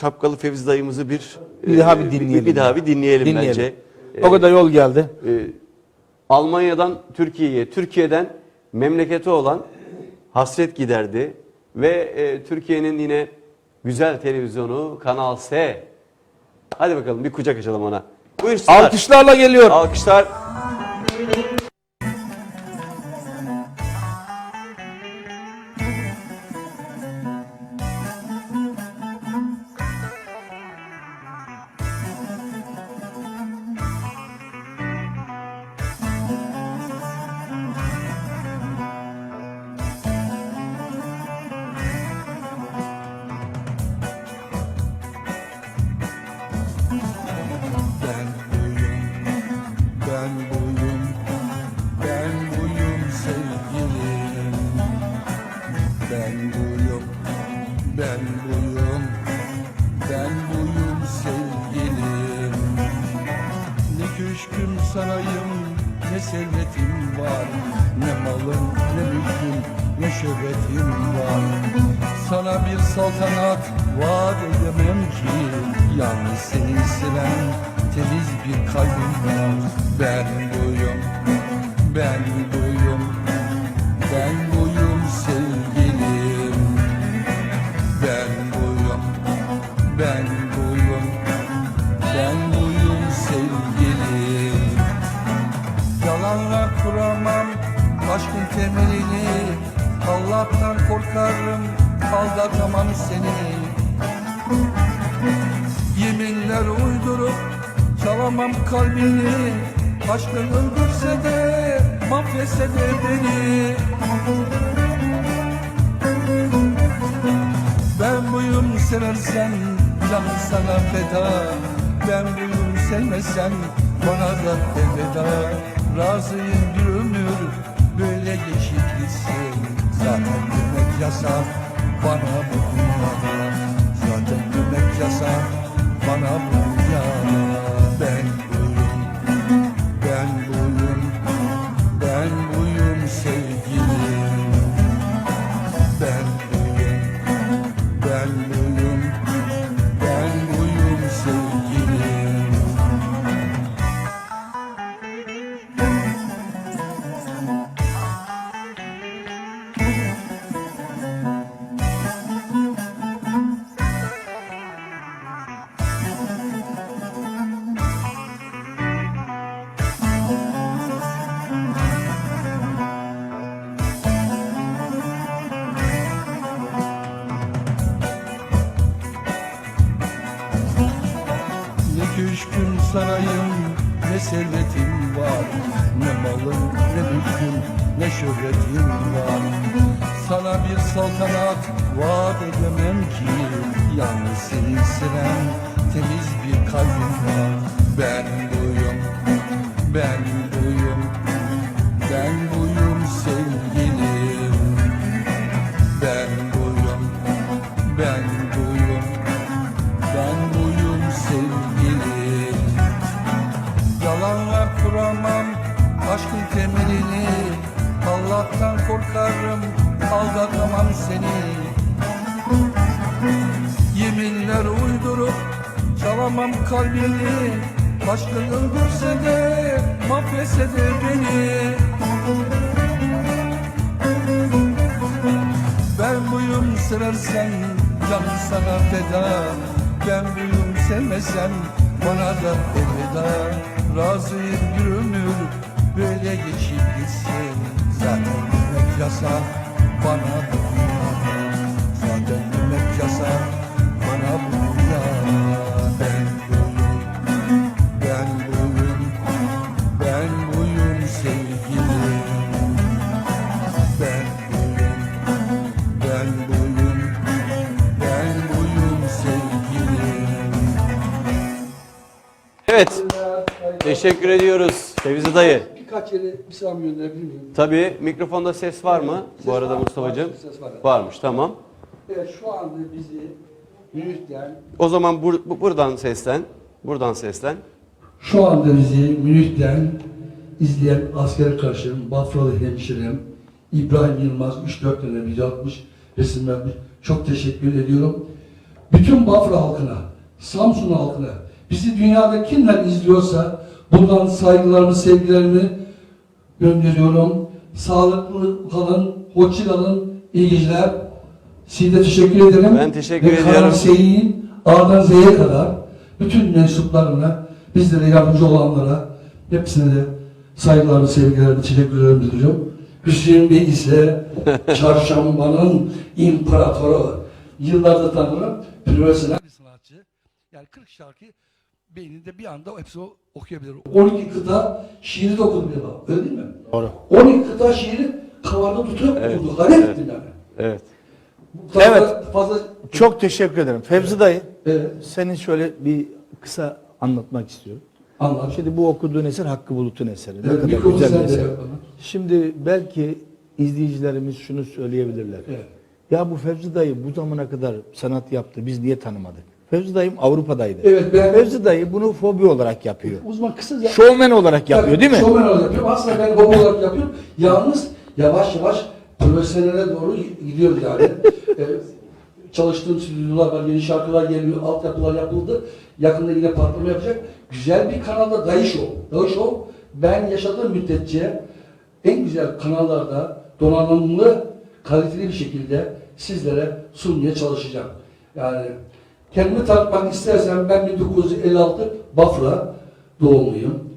Şapkalı Fevzi dayımızı bir Bir daha bir e, dinleyelim. Bir, daha bir dinleyelim, Dinleyelim. bence. O kadar yol geldi. Ee, Almanya'dan Türkiye'ye, Türkiye'den memleketi olan hasret giderdi ve e, Türkiye'nin yine güzel televizyonu Kanal S. Hadi bakalım bir kucak açalım ona. Buyursunlar. Alkışlarla geliyor. Alkışlar. Ben buyum, ben buyum, ben buyum sevgilim. Ne köşküm sarayım, ne servetim var, ne malım, ne mülküm, ne şöhretim var. Sana bir saltanat vaat edemem ki, yalnız seni seven temiz bir kalbim var. Ben buyum, ben buyum, ben buyum temelini. Allah'tan korkarım aldatamam seni. Yeminler uydurup çalamam kalbini. Aşkın öldürse de mahvetse de beni. Ben buyum seversen canım sana feda. Ben buyum sevmesen bana da elveda Razıyım bir yasak bana bu dünyada. Zaten gülmek yasak bana bu dünyada Köşküm sarayım ne servetim var Ne malım ne mülküm ne şöhretim var. Sana bir saltanat vaat edemem ki Yalnız seni seven temiz aşkın temelini Allah'tan korkarım aldatamam seni. Yeminler uydurup çalamam kalbini. Aşkın öldürse de mahvetse de beni. Ben buyum seversen canım sana feda. Ben buyum sevmesen bana da elveda. Razıyım bir böyle geçip gitsin Zaten gülmek yasak bana bu dünyada Zaten gülmek yasak bana bu dünyada Ben buyum, ben buyum, ben buyum sevgilim Ben buyum, ben buyum, ben buyum sevgilim. Evet. Teşekkür ediyoruz Fevzi dayı. Birkaç yere bir selam gönderebilir miyim? Tabii mikrofonda ses var mı bu Ses arada var, Mustafa'cığım? var, ses var. Varmış tamam. Evet şu anda bizi Münih'ten, O zaman bur- bu- buradan seslen. Buradan seslen. şu anda bizi Münih'ten izleyen asker arkadaşlarım, Bafralı hemşirem, İbrahim Yılmaz 3-4 tane video atmış, resim yapmış. Çok teşekkür ediyorum. bütün Bafra halkına, Samsun halkına, bizi dünyada kimler izliyorsa buradan saygılarımı, sevgilerimi gönderiyorum. Sağlıklı kalın, hoşça kalın, iyi geceler. Size teşekkür ederim. Ben teşekkür Ve ediyorum. Karan Seyit'in A'dan Z'ye kadar bütün mensuplarına, bizlere yardımcı olanlara hepsine de saygılarımı, sevgilerimi, teşekkürlerimi bildiriyorum. Hüseyin Bey ise çarşambanın imparatoru. Yıllardır tanırım. Profesyonel bir sanatçı. Yani 40 şarkı beyninde bir anda hepsi okuyabilir. 12 kıta şiiri de defa. Öyle değil mi? Doğru. 12 kıta şiiri kavarda tutuyor Evet. okudu. Hayret ettim yani. Evet. Fazla, Evet. Fazla, Çok teşekkür ederim. Fevzi dayı, Evet. senin şöyle bir kısa anlatmak istiyorum. Anladım. Şimdi bu okuduğun eser Hakkı Bulut'un eseri. Ne Evet, kadar mikrofonu güzel bir eser. Şimdi belki izleyicilerimiz şunu söyleyebilirler. Evet. Ya bu Fevzi dayı bu zamana kadar sanat yaptı. Biz niye tanımadık? Fevzi dayım Avrupa'daydı. Evet, ben- Fevzi dayı bunu fobi olarak yapıyor. Uzman kısaca... Şovmen olarak yapıyor değil mi? Şovmen olarak yapıyorum. Aslında ben baba olarak yapıyorum. Yalnız yavaş yavaş profesyonele doğru gidiyoruz yani. ee, çalıştığım stüdyolar var, yeni şarkılar geliyor, altyapılar yapıldı. Yakında yine patlama yapacak. Güzel bir kanalda Dayı Show. Dayı Show ben yaşadığım müddetçe en güzel kanallarda donanımlı, kaliteli bir şekilde sizlere sunmaya çalışacağım. Yani kendimi tanıtmak istersen ben 1956 Bafra doğumluyum.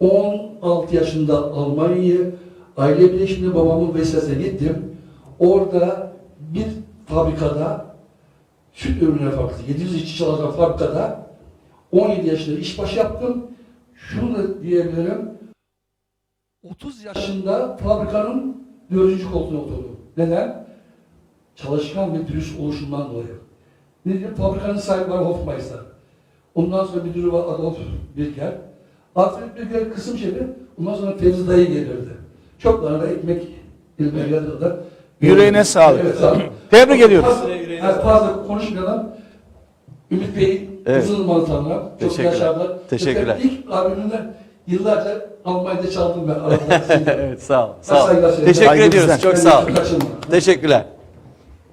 16 yaşında Almanya'ya aile birleşiminde babamın vesilesiyle gittim. Orada bir fabrikada süt ürünleri fabrikası, 700 işçi çalışan fabrikada 17 yaşında işbaşı yaptım. Şunu da diyebilirim. 30 yaşında fabrikanın dördüncü koltuğuna oturdum. Neden? Çalışkan ve dürüst oluşumdan dolayı. Diyeyim? Fabrikanın sahibi var Hofmeister. Ondan sonra müdürü var Adolf Birker. Alfred Birker kısım şefi. Ondan sonra Fevzi Dayı gelirdi. Çoklarına da ekmek ilmeğe geldi kadar. Yüreğine sağlık. Evet, sağ. Tebrik ediyoruz. Fazla, yani fazla konuşmayalım. Ümit Bey Evet. uzun numaralı tanırlar. Çok yaşarlar. Teşekkürler. İlk albümünde yıllarca Almanya'da çaldım ben. Evet sağ ol. Sağ ol. Teşekkür ediyoruz. Çok sağ ol. Teşekkürler.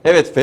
Evet.